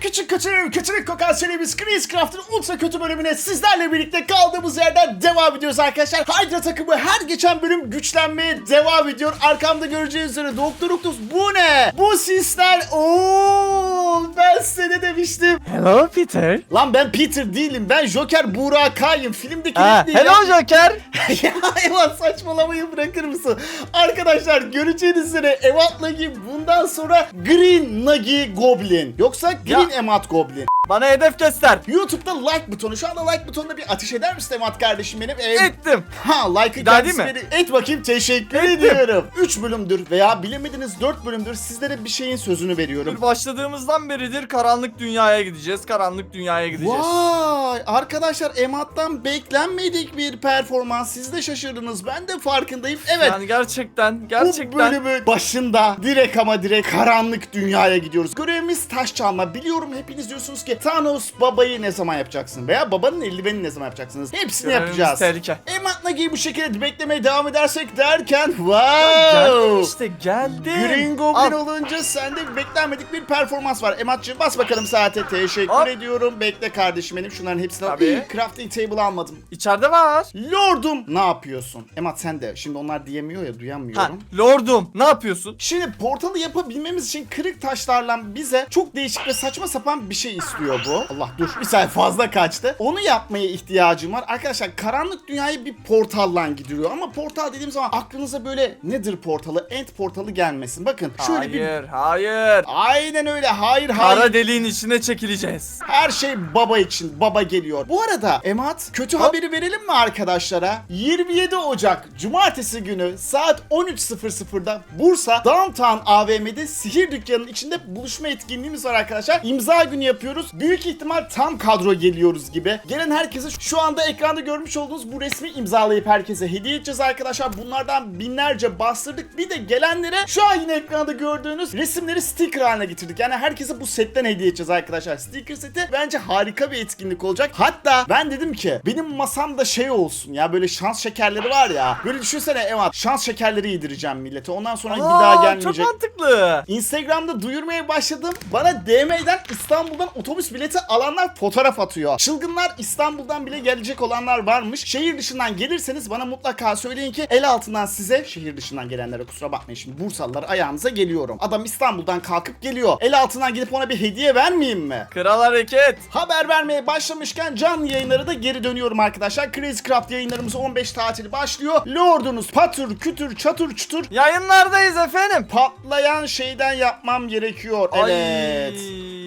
küçük kötülüğüm kötülük kokan serimiz Craft'ın ultra kötü bölümüne sizlerle birlikte kaldığımız yerden devam ediyoruz arkadaşlar. Hydra takımı her geçen bölüm güçlenmeye devam ediyor. Arkamda göreceğiniz üzere Doktor Octopus bu ne? Bu sisler ooo ben size ne demiştim? Hello Peter. Lan ben Peter değilim ben Joker Burakay'ım filmdeki Ha, değil hello Joker. ya Evan saçmalamayı bırakır mısın? Arkadaşlar göreceğiniz üzere Evat Nagi bundan sonra Green Nagi Goblin. Yoksa Green Ya. Emat Goblin. Bana hedef göster. YouTube'da like butonu. Şu anda like butonuna bir ateş eder misin Emat kardeşim benim? Ee, Ettim. Ha like'ı Daha değil mi? veri- Et bakayım teşekkür Ettim. ediyorum. 3 bölümdür veya bilemediniz 4 bölümdür sizlere bir şeyin sözünü veriyorum. Başladığımızdan beridir karanlık dünyaya gideceğiz. Karanlık dünyaya gideceğiz. Vay arkadaşlar Emat'tan beklenmedik bir performans. Siz de şaşırdınız. Ben de farkındayım. Evet. Yani gerçekten Bu gerçekten. bölümün başında direkt ama direkt karanlık dünyaya gidiyoruz. Görevimiz taş çalma. Biliyorum hepiniz diyorsunuz ki Thanos babayı ne zaman yapacaksın? Veya babanın eldiveni ne zaman yapacaksınız? Hepsini Görevimiz yapacağız. tehlike. Emat'la gibi bu şekilde beklemeye devam edersek derken wow. işte geldi. Green Goblin Al. olunca sende beklenmedik bir performans var. Emat'cığım bas bakalım saate. Teşekkür Hop. ediyorum. Bekle kardeşim benim. Şunların hepsini al. Tabii. İyi, crafting table almadım. İçeride var. Lordum ne yapıyorsun? Emat sen de. Şimdi onlar diyemiyor ya Ha, duyamıyorum. lordum ne yapıyorsun? Şimdi portalı yapabilmemiz için kırık taşlarla bize çok değişik ve saçma sapan bir şey istiyor bu. Allah dur bir saniye fazla kaçtı. Onu yapmaya ihtiyacım var. Arkadaşlar karanlık dünyaya bir portalla gidiyor ama portal dediğim zaman aklınıza böyle nedir portalı, end portalı gelmesin. Bakın şöyle bir hayır, hayır. Aynen öyle. Hayır hayır. Kara deliğin içine çekileceğiz. Her şey baba için. Baba geliyor. Bu arada Emat kötü Hop. haberi verelim mi arkadaşlara? 27 Ocak Cumartesi günü saat 13.00'da Bursa Downtown AVM'de sihir dükkanının içinde buluşma etkinliğimiz var arkadaşlar. İmza günü yapıyoruz. Büyük ihtimal tam kadro geliyoruz gibi. Gelen herkese şu anda ekranda görmüş olduğunuz bu resmi imzalayıp herkese hediye edeceğiz arkadaşlar. Bunlardan binlerce bastırdık. Bir de gelenlere şu an yine ekranda gördüğünüz resimleri sticker haline getirdik. Yani herkese bu setten hediye edeceğiz arkadaşlar. Sticker seti bence harika bir etkinlik olacak. Hatta ben dedim ki benim masamda şey olsun ya böyle şans şekerleri var ya. Böyle düşünsene Emat şans şekerleri yedireceğim millete. Ondan sonra bir daha Aa, gelmeyecek. Çok mantıklı. Instagram'da duyurmaya başladım. Bana DM'den İstanbul'dan otobüs bileti alanlar fotoğraf atıyor. Çılgınlar İstanbul'dan bile gelecek olanlar varmış. Şehir dışından gelirseniz bana mutlaka söyleyin ki el altından size şehir dışından gelenlere kusura bakmayın şimdi Bursalılar ayağınıza geliyorum. Adam İstanbul'dan kalkıp geliyor. El altından gidip ona bir hediye vermeyeyim mi? Kral hareket. Haber vermeye başlamışken canlı yayınları da geri dönüyorum arkadaşlar. Crazy Craft yayınlarımız 15 tatili başlıyor. Lordunuz patır kütür çatır çutur Yayınlardayız efendim. patlayan şeyden yapmam gerekiyor. Ay.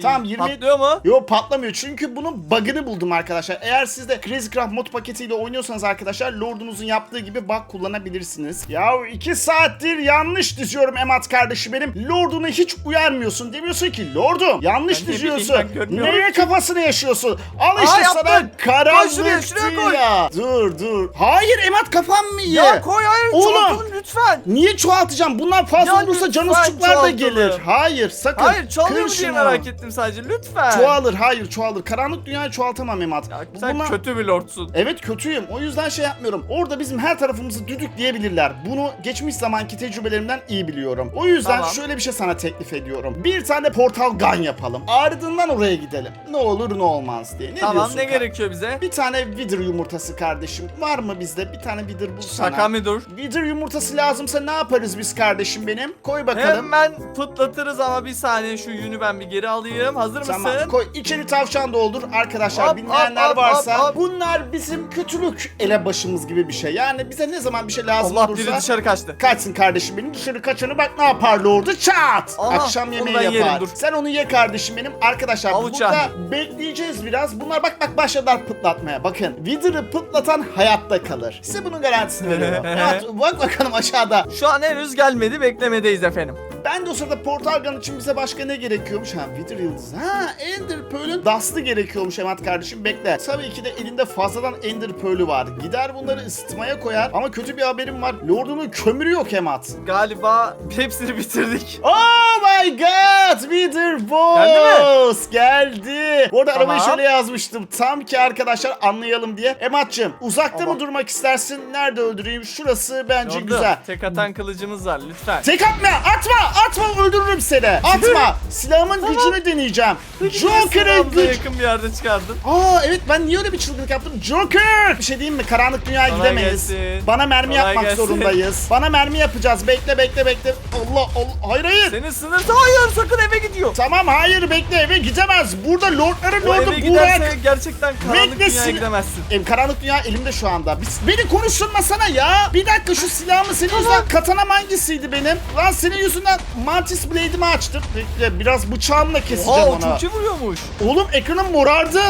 Tamam 20 Patlıyor mu? Yo patlamıyor çünkü bunun bug'ını buldum arkadaşlar. Eğer siz de Crazy Craft mod paketiyle oynuyorsanız arkadaşlar Lord'unuzun yaptığı gibi bug kullanabilirsiniz. Ya 2 saattir yanlış diziyorum Emat kardeşim benim. Lord'unu hiç uyarmıyorsun. Demiyorsun ki Lord'um yanlış Ben ne diziyorsun. bileyim, ben görmüyorum Neye ki. kafasını yaşıyorsun? Al Aa, işte yaptın. sana Koy karanlık şuraya, şuraya koy. dünya. Dur dur. Hayır Emat kafam mı iyi? Ya koy hayır Oğlum. çoğaltalım lütfen. Niye çoğaltacağım? Bunlar fazla Ya olursa canusçuklar da gelir. Hayır sakın. Hayır mu diye merak ettim sadece lütfen. Çoğalır hayır çoğalır. Karanlık dünyayı çoğaltamam Emat. Ya sen Bunlar- kötü bir lordsun. Evet kötüyüm. O yüzden şey yapmıyorum. Orada bizim her tarafımızı düdükleyebilirler. Bunu geçmiş zamanki tecrübelerimden iyi biliyorum. O yüzden Tamam. şöyle bir şey sana teklif ediyorum. Bir tane portal gun yapalım. Ardından oraya gidelim. Ne olur ne olmaz diye. Ne tamam ne gerekiyor bize? Bir tane wither yumurtası kardeşim. Var mı bizde? Bir tane wither bulsana. Şaka mı dur? Wither yumurtası lazımsa ne yaparız biz kardeşim benim? Koy bakalım. Hemen pıtlatırız ama bir saniye şu yünü ben bir geri alayım. Hazır mısın? Tamam koy içeri tavşan doldur arkadaşlar Hop, bilmeyenler hop, hop, varsa hop, hop. bunlar bizim kötülük elebaşımız gibi bir şey yani bize ne zaman bir şey lazım Allah biri olursa dışarı kaçtı. kaçsın kardeşim benim dışarı kaçanı bak ne yapar lordu çat Aha, akşam onu yemeği ben yapar yerim, dur. sen onu ye kardeşim benim arkadaşlar Avuç burada bekleyeceğiz biraz bunlar bak bak başladılar pıtlatmaya bakın Wither'ı pıtlatan hayatta kalır size bunun garantisini veriyorum Evet, bak bakalım aşağıda Şu an henüz gelmedi beklemedeyiz efendim. Ben de o sırada Portal Gun için bize başka ne gerekiyormuş? Ha Wither Yıldızı. Ha Ender Pearl'ün Dust'ı gerekiyormuş Emat kardeşim. Bekle. Tabii ki de elinde fazladan Ender Pearl'ü var. Gider bunları ısıtmaya koyar. Ama kötü bir haberim var. Lord'unun kömürü yok Emat. Galiba hepsini bitirdik. Oh my god! Wither Boss! Geldi. Bu arada Tamam. arabayı şöyle yazmıştım. Tam ki arkadaşlar anlayalım diye. Emat'cığım uzakta Tamam. mı durmak istersin? Nerede öldüreyim? Şurası bence Yordu. güzel. Tek atan kılıcımız var lütfen. Tek atma! Atma! atma öldürürüm seni. Atma. Silahımın gücünü deneyeceğim. Joker'ın Silahımıza güç. yakın bir yerde çıkardın. Aa evet ben niye öyle bir çılgınlık yaptım? Joker! Bir şey diyeyim mi? Karanlık dünyaya Kolay gidemeyiz. gelsin. Bana mermi Kolay yapmak gelsin. zorundayız. Bana mermi yapacağız. Bekle bekle bekle. Allah Allah. Hayır hayır. Senin sınır... Hayır sakın eve gidiyor. Tamam hayır bekle eve gidemez. Burada lordların O lordu eve Burak. giderse gerçekten karanlık Bekle dünyaya sil- gidemezsin. Em, karanlık dünya elimde şu anda. Biz, beni konuşturmasana ya. Bir dakika şu silahımı senin yüzünden katanam hangisiydi benim? Lan senin yüzünden Mantis Blade'imi açtım. Bekle biraz bıçağımla keseceğim Oha o onu. çok iyi vuruyormuş. Oğlum ekranım morardı.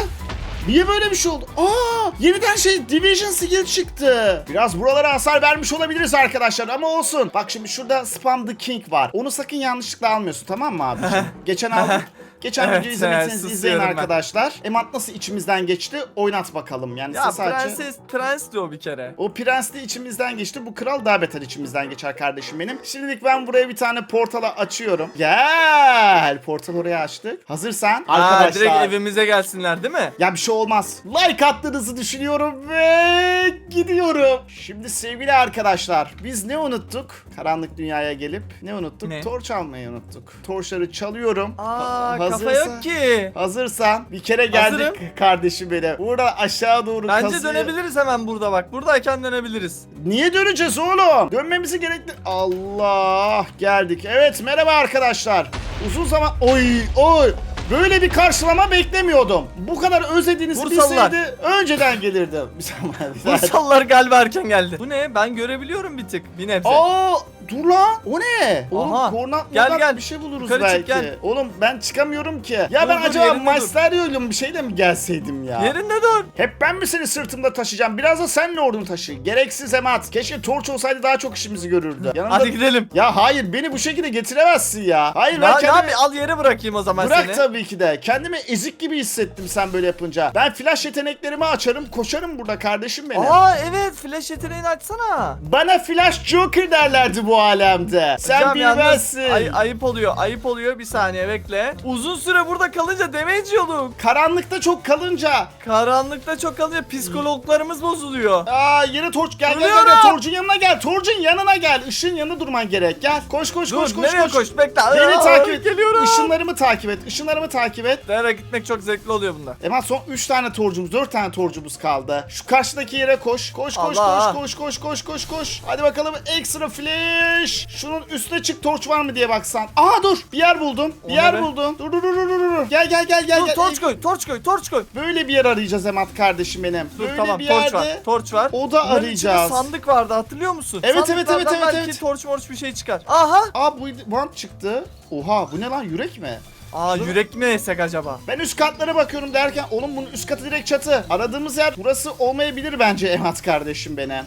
Niye böyle bir şey oldu? Aa, yeniden şey Division skill çıktı. Biraz buralara hasar vermiş olabiliriz arkadaşlar ama olsun. Bak şimdi şurada Spam the King var. Onu sakın yanlışlıkla almıyorsun tamam mı abi? Geçen aldık. Geçen Evet, videoyu izlemediyseniz evet, izleyin susuyorum ben. arkadaşlar. Emat nasıl içimizden geçti? Oynat bakalım. Yani Ya sadece... prenses prens diyor bir kere. O prensli içimizden geçti. Bu kral daha beter içimizden geçer kardeşim benim. Şimdilik ben buraya bir tane portala açıyorum. Gel. Portal oraya açtık. Hazırsan Aa, arkadaşlar. direkt evimize gelsinler değil mi? Ya bir şey olmaz. Like attığınızı düşünüyorum ve gidiyorum. Şimdi sevgili arkadaşlar biz ne unuttuk? Karanlık dünyaya gelip ne unuttuk? Ne? Torç almayı unuttuk. Torçları çalıyorum. Aa Ha- kafa hazırsa- yok ki. Hazırsan bir kere geldik Hazırım. kardeşim benim. Burada aşağı doğru Bence kazıyor. dönebiliriz hemen burada bak. Buradayken dönebiliriz. Niye döneceğiz oğlum? Dönmemizi gerekli. Allah geldik. Evet merhaba arkadaşlar. Uzun zaman oy oy böyle bir karşılama beklemiyordum. Bu kadar özlediğinizi Bursalılar. bilseydi önceden gelirdim. Bir saniye, bir saniye. Bursalılar galiba erken geldi. Bu ne? Ben görebiliyorum bir tık. Bir nebze. Aa dur lan o ne? Oğlum Aha. kornat Gel, gel. bir şey buluruz Yukarı belki. gel. Oğlum ben çıkamıyorum ki. Ya Dur, ben dur, acaba yerinde dur. Mysterio'yla bir şeyle mi gelseydim ya? Yerinde dur. Hep ben mi seni sırtımda taşıyacağım? Biraz da sen ordunu taşı. Gereksiz emat. Keşke torç olsaydı daha çok işimizi görürdü. Yanımda... Hadi gidelim. Ya hayır beni bu şekilde getiremezsin ya. Hayır Ya, ben ne kendimi... abi al yere bırakayım o zaman Bırak seni. tabii ki de. Kendimi ezik gibi hissettim sen böyle yapınca. Ben flash yeteneklerimi açarım, koşarım burada kardeşim benim. Aa evet flash yeteneğini açsana. Bana Flash Joker derlerdi bu alemde. Sen Hocam yalnız bilmezsin. ay- ayıp oluyor ayıp oluyor bir saniye bekle. Uzun süre burada kalınca damage yiyorduk. Karanlıkta çok kalınca. Karanlıkta çok kalınca psikologlarımız bozuluyor. Aa yeni torç gel gel gel, Ölüyorum. gel. Torcun yanına gel. Torcun yanına gel. Işın yanına durman gerek. Gel. Koş koş Dur koş koş nereye koş. koş, bekle. Beni Aa, takip et. Geliyorum. Işınlarımı takip et. Işınlarımı takip et. Nereye gitmek çok zevkli oluyor bunda. Hemen son 3 tane torcumuz, 4 tane torcumuz kaldı. Şu karşıdaki yere koş. Koş koş Allah. koş koş koş koş koş koş. Hadi bakalım ekstra flash. Şunun üstüne çık torç var mı diye baksan. Aa dur bir yer buldum. Bir O yer buldum. Dur dur dur dur dur. dur. Gel gel gel gel. Dur gel. torç koy torç koy torç koy. Böyle bir yer arayacağız Emat kardeşim benim. Dur Böyle tamam bir torç yerde. var torç var. Oda Bunların içinde arayacağız. sandık vardı hatırlıyor musun? Evet, evet, Sandıklardan evet, evet, belki evet. torç morç bir şey çıkar. Aha. Aa bu bant çıktı. Oha bu ne lan yürek mi? Aa yürek mi yesek acaba? Ben üst katlara bakıyorum derken oğlum bunun üst katı direkt çatı. Aradığımız yer burası olmayabilir bence Emat kardeşim benim.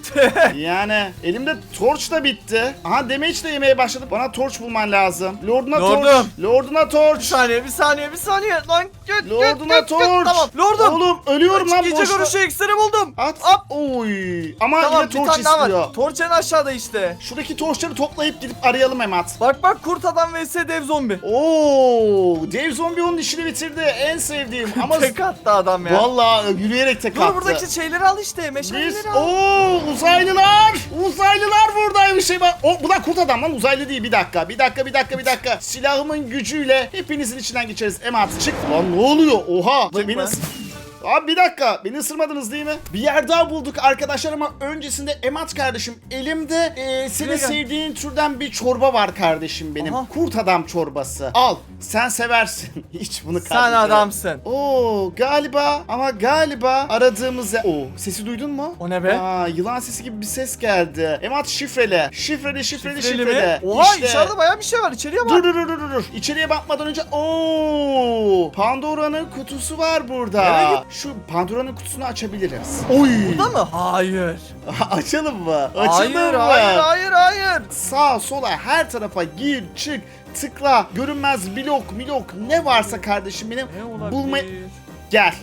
yani elimde torç da bitti. Aha damage de yemeye başladı. Bana torç bulman lazım. Lorduna torç. Lordum. Lorduna Bir torç. saniye bir saniye bir saniye. Lan git git Lorduna git, git. torç. Tamam lordum. Oğlum ölüyorum lan Gece boşta. görüşü iksiri buldum. At. Hop. Oy. Ama Tamam yine bir torç tane daha istiyor. var. Torç en aşağıda işte. Şuradaki torçları toplayıp gidip arayalım Emat. Bak bak kurt adam vs dev zombi. Oo, Dave Zombie onun işini bitirdi. En sevdiğim ama Tek attı adam ya. vallahi yürüyerek tek Dur attı. buradaki şeyleri al işte Biz meşaleleri al. ooo uzaylılar uzaylılar buradaymış şey bak. O bu da kurt adam lan uzaylı değil bir dakika bir dakika bir dakika bir dakika silahımın gücüyle hepinizin içinden geçeriz Emat çık lan ne oluyor oha beni Abi bir dakika beni ısırmadınız değil mi? Bir yer daha bulduk arkadaşlar ama öncesinde Emat kardeşim elimde e, senin gel. sevdiğin türden bir çorba var kardeşim benim. Aha. Kurt adam çorbası. Al sen seversin. Hiç bunu Sen kardeşim. adamsın. Oo galiba ama galiba aradığımız. Oo sesi duydun mu? O ne be? Aa yılan sesi gibi bir ses geldi. Emat şifreli. Şifreli şifreli Şifreli şifreli. mi? Oha İşte. içeride bayağı bir şey var içeriye bak. Dur dur dur dur dur. İçeriye bakmadan önce Oo Pandora'nın kutusu var burada. Nereye Şu Pandora'nın kutusunu açabiliriz. Oy. Burada mı? Hayır. Açalım mı? Açalım Hayır mı? hayır hayır hayır. Sağa sola her tarafa gir çık tıkla görünmez blok milok ne varsa kardeşim benim Ne olabilir? bulma gel.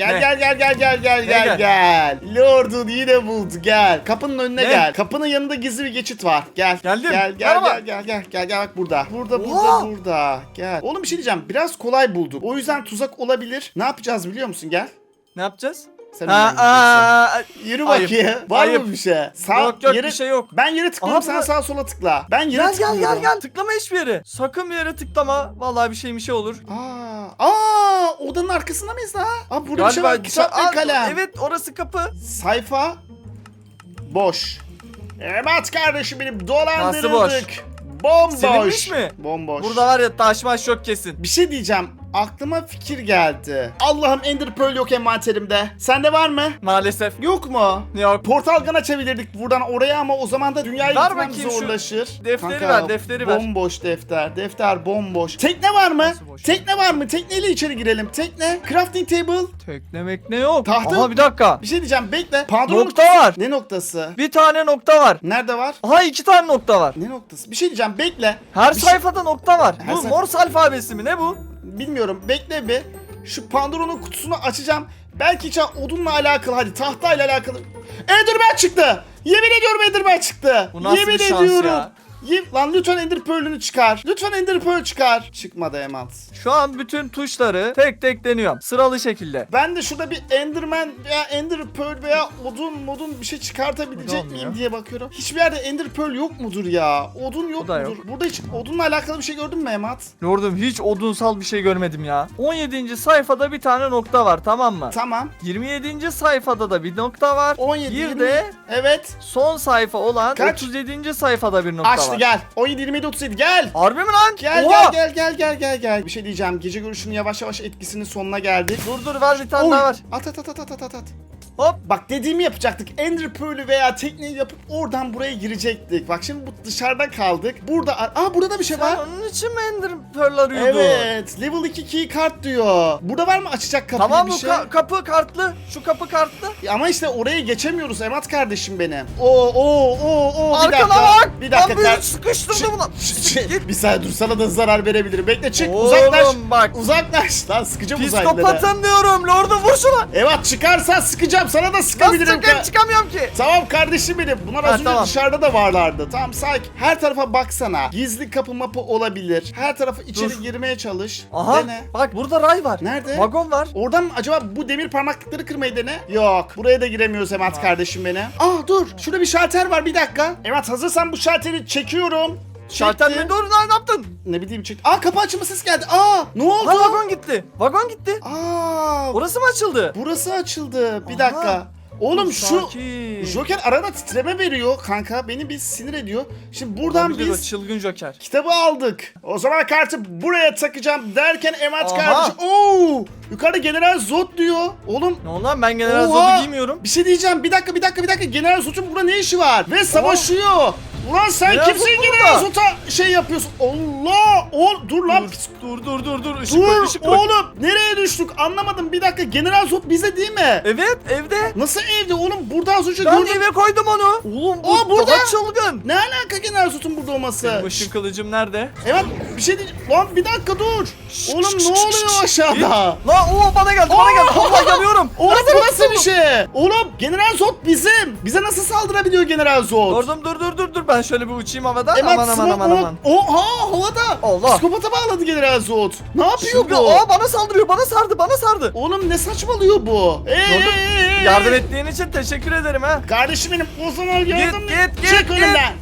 Gel Ne? gel gel gel gel gel gel gel? gel. Lord'un yine buldu gel. Kapının önüne Ne? gel. Kapının yanında gizli bir geçit var. Gel. Geldim. Gel gel Merhaba. gel gel gel gel gel bak burada. Burada Oha. burada burada. Gel. Oğlum bir şey diyeceğim. Biraz kolay bulduk. O yüzden tuzak olabilir. Ne yapacağız biliyor musun? Gel. Ne yapacağız? Sen Ha, önden aa, Yürü Ayıp, bakayım. Var ayıp. mı bir şey? Sağ, Yok, yok, yere- bir şey yok. Ben yere tıklıyorum sen sağa sola tıkla. Ben yere Gel gel tıklıyorum. gel gel. Tıklama hiçbir yere. Sakın bir yere tıklama. Vallahi bir şey bir şey olur. Aa, aa, odanın arkasında mıyız daha? Aa, burada bir şey var. Kitap Aa, ve kalem. Evet orası kapı. Sayfa boş. Evet kardeşim benim Nasıl dolandırıldık. boş? Bomboş. Silinmiş mi? Bomboş. Burada var ya taşmaş yok kesin. Bir şey diyeceğim. Aklıma fikir geldi. Allah'ım Ender Pearl yok envanterimde. Sende var mı? Maalesef. Yok mu? Yok. Portal gun açabilirdik buradan oraya ama o zaman da dünyayı Ver gitmem bakayım şu zorlaşır. defteri ver, defteri ver. Bomboş defter. Defter bomboş. Tekne var mı? Nasıl boş? Tekne var mı? Tekneyle içeri girelim. Tekne. Crafting table. Teklemek ne yok? Tahta- Aha bir dakika. Bir şey diyeceğim bekle. Pandora Nokta noktası- var. Ne noktası? Bir tane nokta var. Nerede var? Aha iki tane nokta var. Ne noktası? Bir şey diyeceğim bekle. Her Bir şey- sayfada nokta var. Her bu sayfa- Morse alfabesi mi ne bu? Bilmiyorum bekle bir. Şu Pandora'nın kutusunu açacağım. Belki içe odunla alakalı hadi tahtayla alakalı. Enderman çıktı. Yemin ediyorum Enderman çıktı. Bu nasıl Yemin bir şans ediyorum. ya? Yem- Lan lütfen Ender Pearl'ünü çıkar. Lütfen Ender Pearl çıkar. Çıkmadı Emat. Şu an bütün tuşları tek tek deniyorum. Sıralı şekilde. Ben de şurada bir Enderman veya Ender Pearl veya odun modun bir şey çıkartabilecek miyim diye bakıyorum. Hiçbir yerde Ender Pearl yok mudur ya? Odun yok Bu da mudur? Burada hiç odunla alakalı bir şey gördün mü Emat? Gördüm hiç odunsal bir şey görmedim ya. 17. sayfada bir tane nokta var tamam mı? Tamam. 27. sayfada da bir nokta var. 17 Bir 20 de Evet. son sayfa olan Kaç? 37. sayfada bir nokta var. gel. 17 27 37 gel. Harbi mi lan? Gel Oha! gel gel gel gel gel gel. Bir şey diyeceğim. Gece görüşünün yavaş yavaş etkisinin sonuna geldik. Dur dur ver bir tane Oy. daha ver. At at at at at at at. Hop. Bak dediğimi yapacaktık. Ender Pearl'ü veya tekneyi yapıp oradan buraya girecektik. Bak şimdi bu dışarıda kaldık. Burada aa burada da bir şey Sen var. onun için mi Ender Pearl arıyordun? Evet. Level 2 key kart diyor. Burada var mı açacak kapıyı Tamam bir şey? ka- kapı kartlı. Şu kapı kartlı. Ama işte oraya geçemiyoruz Emat kardeşim benim. Oo oo oo oo bir Arkana dakika. bak. Bir dakika. Lan beni kar- sıkıştırdı Çık- buna. çık- Git. bir saniye dur sana da zarar verebilirim. Bekle çık Oğlum uzaklaş. bak. Uzaklaş lan sıkacağım uzaylıları. Psikopatım diyorum. Lord'u vur şuna. Evet çıkarsan sıkacağım sana da Nasıl sıkabilirim. çıkayım ka- çıkamıyorum ki. Tamam kardeşim benim. Bunlar Ha, az önce tamam. dışarıda da varlardı. Tamam sakin. Her tarafa baksana. Gizli kapı mapı olabilir. Her tarafa içeri Dur. girmeye çalış. Aha Dene. bak burada ray var. Nerede? Vagon var. Oradan mı acaba bu demir parmaklıkları kırmayı dene? Yok. Buraya da giremiyoruz Emat kardeşim benim. Ah dur. Şurada bir şalter var bir dakika. Emat hazırsan bu şalteri çekiyorum. Şalter mi doğru lan ne yaptın? Ne bileyim çek. Aa kapı açılma ses geldi. Aa ne oldu? Ha vagon gitti. Vagon gitti. Aa Orası mı açıldı? burası açıldı. Bir Aha. dakika. Oğlum Dur, şu sakin. Joker arada titreme veriyor kanka. Beni bir sinir ediyor. Şimdi buradan Olabilir o biz çılgın Joker. kitabı aldık. O zaman kartı buraya takacağım derken Emat Aha. kardeşim. Oo! Yukarıda General Zod diyor. Oğlum Ne oldu lan ben General Oha! Zod'u giymiyorum. bir şey diyeceğim. Bir dakika bir dakika bir dakika. General Zod'un burada ne işi var? Ve savaşıyor. Ulan sen General kimsin General burada. Şey yapıyorsun? Allah! Ol dur lan. Dur dur dur dur koy Dur ışık koy. oğlum nereye düştük anlamadım bir dakika General Zod bize değil mi? Evet evde. Nasıl evde oğlum burada az önce Ben gördüm. eve koydum onu. Oğlum bu Aa, burada. daha çılgın. Ne alaka General Zod'un burada olması? Işın kılıcım nerede? Evet bir şey diyeceğim. Lan bir dakika dur. Oğlum ne oluyor aşağıda? Lan o bana geldi bana geldi. Allah yanıyorum. Oğlum Nasıl bu nasıl bir şey? Oğlum General Zod bizim. Bize nasıl saldırabiliyor General Zod? Gördüm dur dur dur dur ben şöyle bir uçayım havada. Evet, aman aman aman aman. Oha havada. Allah. Psikopata bağladı General Zod. Ne yapıyor Şimdi bu? aa bana saldırıyor bana sardı bana sardı. Oğlum ne saçmalıyor bu? Ee, Gördüm. Yardım ettiğin için teşekkür ederim ha. Kardeşim benim o zaman yardım git, Çık git, önümden.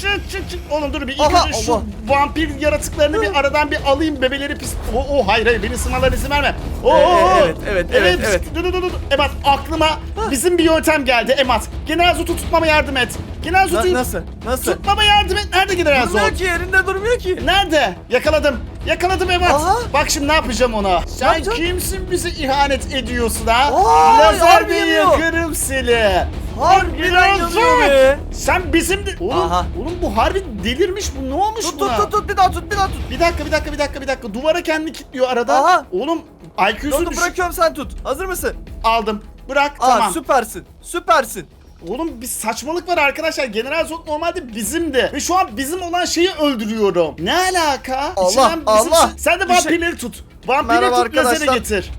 Çık çık çık. Oğlum dur bir ilk önce şu Allah. vampir yaratıklarını bir aradan bir alayım bebeleri pis. O o hayır hayır beni ısırmalarına izin verme. Oo, Ee, oo, evet, evet, evet, evet. Dur dur dur dur. Emat aklıma bizim bir yöntem geldi Emat. General Zod'u tutmama yardım et. General Na- nasıl? Nasıl? tutmama yardım et. Nerede General Zod? Durmuyor ki yerinde durmuyor ki. Nerede? Yakaladım. Yakaladım Emat. Aha. Bak şimdi ne yapacağım ona. Sen yapacaksın? kimsin bize ihanet ediyorsun ha? Aa, Lazerle harbi yanıyor. yakarım seni. Harbiden yanıyor be. Sen bizim de... Oğlum, Aha. oğlum bu harbi delirmiş bu. Ne olmuş Tut buna? tut tut tut bir daha tut bir daha tut. Bir dakika bir dakika bir dakika bir dakika. Duvara kendini kilitliyor arada. Aha. Oğlum IQ'su Dur dur düş... bırakıyorum sen tut. Hazır mısın? Aldım. Bırak Aa tamam. süpersin. Süpersin. Oğlum bir saçmalık var arkadaşlar. General Zod normalde bizimdi. Ve şu an bizim olan şeyi öldürüyorum. Ne alaka? Allah, Allah. Sen de Bir şey- vampirleri tut. Vampirleri Merhaba tut lazeri arkadaşlar. getir.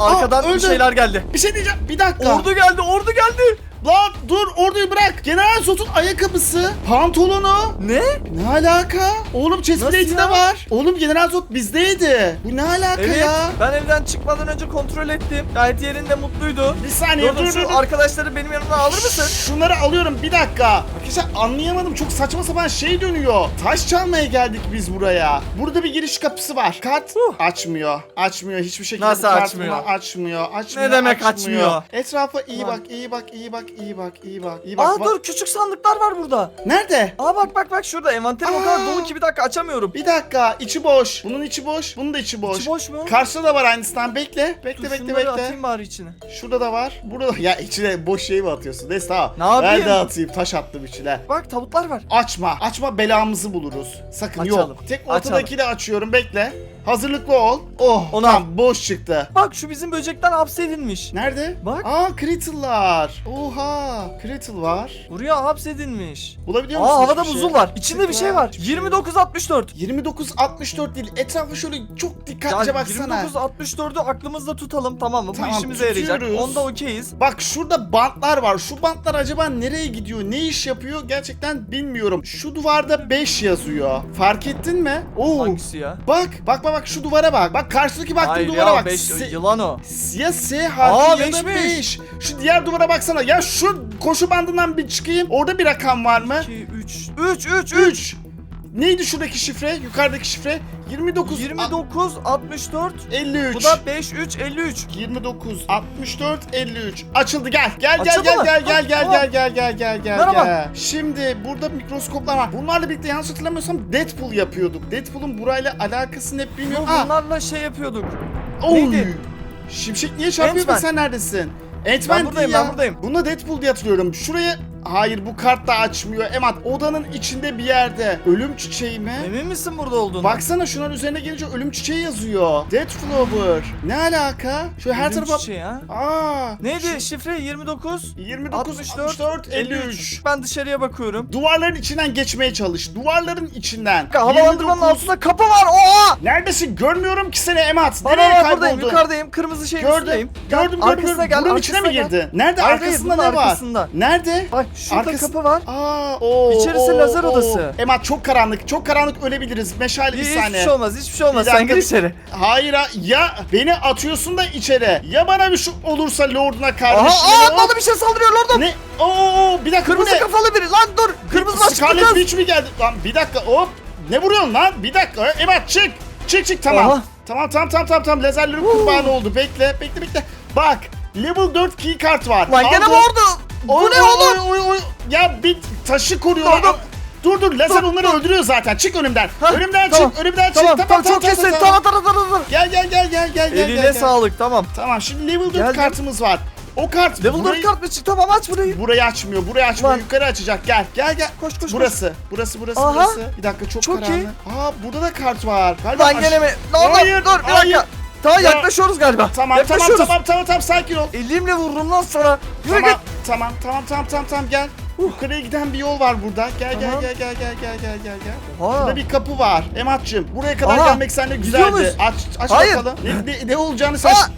Arkadan Aa, bir öldü. şeyler geldi. Bir şey diyeceğim. Bir dakika. Ordu geldi ordu geldi. Lan dur orayı bırak. General Zod'un ayakkabısı, pantolonu. Ne? Ne alaka? Oğlum chest Nasıl plate'i de ya? var. Oğlum General Zod bizdeydi. Bu ne alaka Evet. ya? Ben evden çıkmadan önce kontrol ettim. Gayet yerinde mutluydu. Bir saniye Lordum dur dur. şu dur. arkadaşları benim yanıma alır mısın? Şunları alıyorum bir dakika. Arkadaşlar anlayamadım çok saçma sapan şey dönüyor. Taş çalmaya geldik biz buraya. Burada bir giriş kapısı var. Kart Huh. açmıyor. Açmıyor hiçbir şekilde. Nasıl bu kart açmıyor? Açmıyor. Açmıyor. Ne demek açmıyor? Etrafa iyi Ulan. bak, iyi bak, iyi bak, iyi bak, iyi bak, iyi bak. Aa Bak- dur küçük sandıklar var burada. Nerede? Aa bak bak bak şurada envanterim o kadar Aa. dolu ki bir dakika açamıyorum. Bir dakika, içi boş. Bunun içi boş, bunun da içi boş. İçi boş mu? Karşıda da var aynısından. Bekle, bekle, Dur bekle, şunları bekle. atayım bari içine. Şurada da var. Burada da. Ya içine boş şey mi atıyorsun? Neyse tamam. Ne yapayım? Ben de atayım. Taş attım içine. Bak tavuklar var. Açma. Açma belamızı buluruz. Sakın Açalım. yok. Tek ortadaki de açıyorum. Bekle. Hazırlıklı ol. Oh Onu tamam boş çıktı. Bak şu bizim böcekten hapsedilmiş. Nerede? Bak. Aa Crittle'lar. Oha. Crittle var. Buraya hapsedilmiş. Bulabiliyor musun? Aa havada hiçbir buzul şey? var. İçinde bir şey var. 2964. 2964 değil. Etrafa şöyle çok dikkatlice Ya baksana. 2964'ü aklımızda tutalım tamam mı? Tamam, Bu işimize yarayacak. tutuyoruz. Onda okeyiz. Bak şurada bantlar var. Şu bantlar acaba nereye gidiyor? Ne iş yapıyor? Gerçekten bilmiyorum. Şu duvarda 5 yazıyor. Fark ettin mi? Oo. Hangisi ya? Bak, bak bak bak şu duvara bak. Bak karşıdaki baktığın Hayır duvara ya bak. 5 Se- yılan o. Ya S harfi Aa, ya da beşmiş. 5. Şu diğer duvara baksana. Ya şu koşu bandından bir çıkayım. Orada bir rakam var mı? 2 3 3 3 3 3. Neydi şuradaki şifre? Yukarıdaki şifre? 29 29 64 53. Bu da 5 3 53. 29 64 53 açıldı gel gel gel Açıldı gel mı? gel gel gel gel gel gel gel gel Merhaba. gel. Şimdi burada mikroskoplar var. Bunlarla birlikte yanlış hatırlamıyorsam Deadpool yapıyorduk. Deadpool'un burayla alakasını hep bilmiyorum. Aa, Bunlarla şey yapıyorduk. oy. neydi? Şimşek niye çarpıyor Ant-Man. ve sen neredesin? Ant-Man Ben buradayım, değil ya. ben buradayım. Bunda Deadpool diye hatırlıyorum. Şuraya Hayır bu kart da açmıyor. Emat odanın içinde bir yerde. Ölüm çiçeği mi? Emin misin burada olduğunu? Baksana şunun üzerine gelince ölüm çiçeği yazıyor. Dead Flower. Ne alaka? Şu her Ölüm tarafa... çiçeği ha. Aa. Neydi şifre 29 29 64 64 53. 53. Ben dışarıya bakıyorum. Duvarların içinden geçmeye çalış. Duvarların içinden. Havalandırmanın 29 altında kapı var. Oha! Neredesin? Görmüyorum ki seni Emat. Bana Nereye bak kayboldun? buradayım yukarıdayım kırmızı şeyin Gördüm. üstündeyim. Gördüm gördüm. arkasına gördüm. gel Bunun içine mi arkasına gel. girdin? Nerede? Hayır, hayır, arkasında bunun ne var? arkasında. Nerede? Bak şurada Arkası- kapı var. Aa, oo, İçerisi oo, lazer oo. odası. Emat çok karanlık. Çok karanlık ölebiliriz. Meşale bir Hiçbir saniye. şey olmaz hiçbir şey olmaz. Bir Sen dakika. gir içeri. Hayır ha- ya beni atıyorsun da içeri. Ya bana bir şey olursa Lord'una Aha kardeşine. aa bana bir şey saldırıyor lordum. Ne? Oo, bir dakika Kırmızı bu ne? kafalı biri lan dur. Kırmızı başlıklı Scarlet kız. Witch mi geldi? Lan bir dakika hop. Ne vuruyorsun lan? Bir dakika. Evet çık. Çık çık tamam. Aha. Tamam tamam tamam tamam tamam. Lazerlerin kurbanı oldu. Bekle bekle bekle. Bak. Level 4 key kart var. Lan gene mi orada? Bu ne oğlum? Ya bir taşı koruyor. Dur, dur. Dur lazer onları öldürüyor zaten. Çık önümden. Hah, önümden tamam. çık. Önümden Tamam çık. tamam çok kesin. Tamam tamam tamam tamam. Gel gel gel gel gel gel. Eline gel, gel. sağlık tamam. Tamam şimdi level 4 Geldim. kartımız var. O kart Level 4 burayı, kart mı çıktı? Tamam aç burayı. burayı açmıyor. Burayı açmıyor. Lan. Yukarı açacak. Gel. Gel gel. Koş koş koş. Burası. Burası burası Aha. burası. Bir dakika çok, Çok karanlık. iyi. Aa burada da kart var. Galiba Lan aş- gene mi? Lan Hayır, dur bir hayır. dakika. Tamam Ya. yaklaşıyoruz galiba. Tamam tamam yaklaşıyoruz. tamam tamam tamam sakin ol. Elimle vururum lan sana. Yürü Tamam, git. tamam tamam tamam tamam tamam gel. Yukarıya giden bir yol var burada. Gel gel Tamam. gel gel gel gel gel gel gel. Aha. Burada bir kapı var. Emat'cığım buraya kadar Aha, gelmek seninle gidiyor güzeldi. muyuz? Aç aç Hayır. bakalım. Ne, ne, ne olacağını sen... Aa.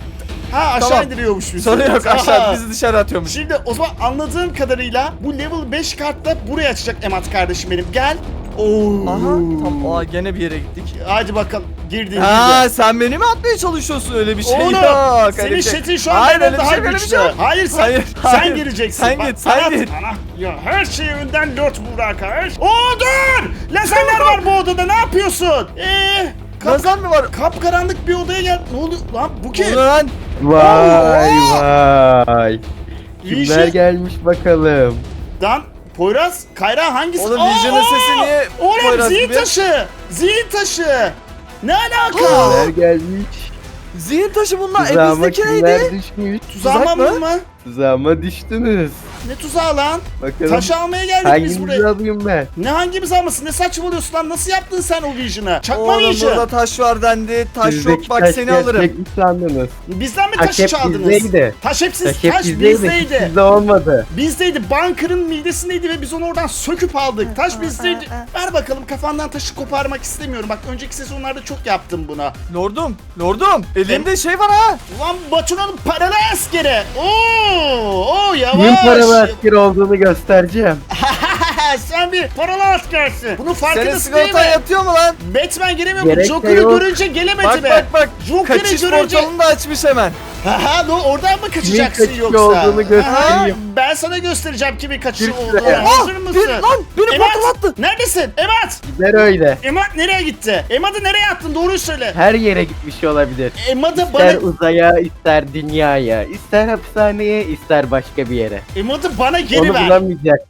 Ha aşağı Tamam. indiriyormuş bizi. Sorun yok Aha. aşağı bizi dışarı atıyormuş. Şimdi o zaman anladığım kadarıyla bu level 5 kartla buraya açacak Emat kardeşim benim. Gel. Oo. Aha tamam aa gene bir yere gittik. Hadi bakalım. Girdin. Ha sen beni mi atmaya çalışıyorsun öyle bir şey Oğlum yok. senin şey- şetin şu an Hayır, benden öyle bir daha şey, öyle bir güçlü. şey yok. Hayır sen, Hayır, sen hayır. gireceksin. Sen Bak, git, sen git. sana- ya her şeyi önden dört Burak arkadaş. Oo dur! Lazerler var bu odada ne yapıyorsun? Eee? Lazer mi var? kapkaranlık bir odaya gel. Ne oluyor lan bu kim? Ulan Vay Oo! vay. Kimler gelmiş bakalım. Dan Poyraz, Kayra hangisi? Oğlum, Vision'ın sesi niye Oğlum Poyraz zihin gibi? taşı. Zihin taşı. Ne alaka? Kimler gelmiş. zihin taşı bunlar. Tuzağıma Elimizdeki kimler düşmüş. Tuzak mı? Tuzağıma düştünüz. Ne tuzağı lan? Bakalım Taş almaya geldik biz hanginizi buraya. alayım ben. Ne hangimiz almasın? Ne saçmalıyorsun lan? Nasıl yaptın sen o Vision'ı? Çakma Oğlum Vision. burada taş var dendi. Taş Sizdeki yok bak taş seni alırım. gerçek mi sandınız? Bizden mi Taş taşı hep çaldınız? bizdeydi. Taş hepsiz. Taş hep taş bizdeydi. bizdeydi. Sizde olmadı. Bizdeydi. Bunker'ın midesindeydi ve biz onu oradan söküp aldık. Taş bizdeydi. Ver bakalım kafandan taşı koparmak istemiyorum. Bak önceki sezonlarda çok yaptım bunu. Lordum, lordum. Elimde şey var ha. Ulan Batu'nun paralı askeri. Oo! Oo, Kimin yavaş. paralı asker olduğunu göstereceğim. Sen bir paralı askersin. Bunun Senin farkındasın değil sigortan mi? yatıyor mu lan? Batman giremiyor. Bu Gerek de Joker'ı yok. görünce gelemedi Bak be. bak bak. Joker'ı Kaçış görünce... portalını da açmış hemen. Haha no, oradan mı kaçacaksın kaçışı yoksa? olduğunu göstereyim. Aha, ben sana göstereceğim kimin kaçışı Bir olduğunu. süre. Hazır Bir, mısın? lan beni Emat, portal attı. neredesin? Emat! Gider öyle. Emat nereye gitti? Emat'ı nereye attın? Doğruyu söyle. Her yere gitmiş olabilir. Emat'ı bana, İster uzaya, ister dünyaya, ister hapishaneye, ister başka bir yere. Emat'ı bana geri Onu ver. bulamayacaksın.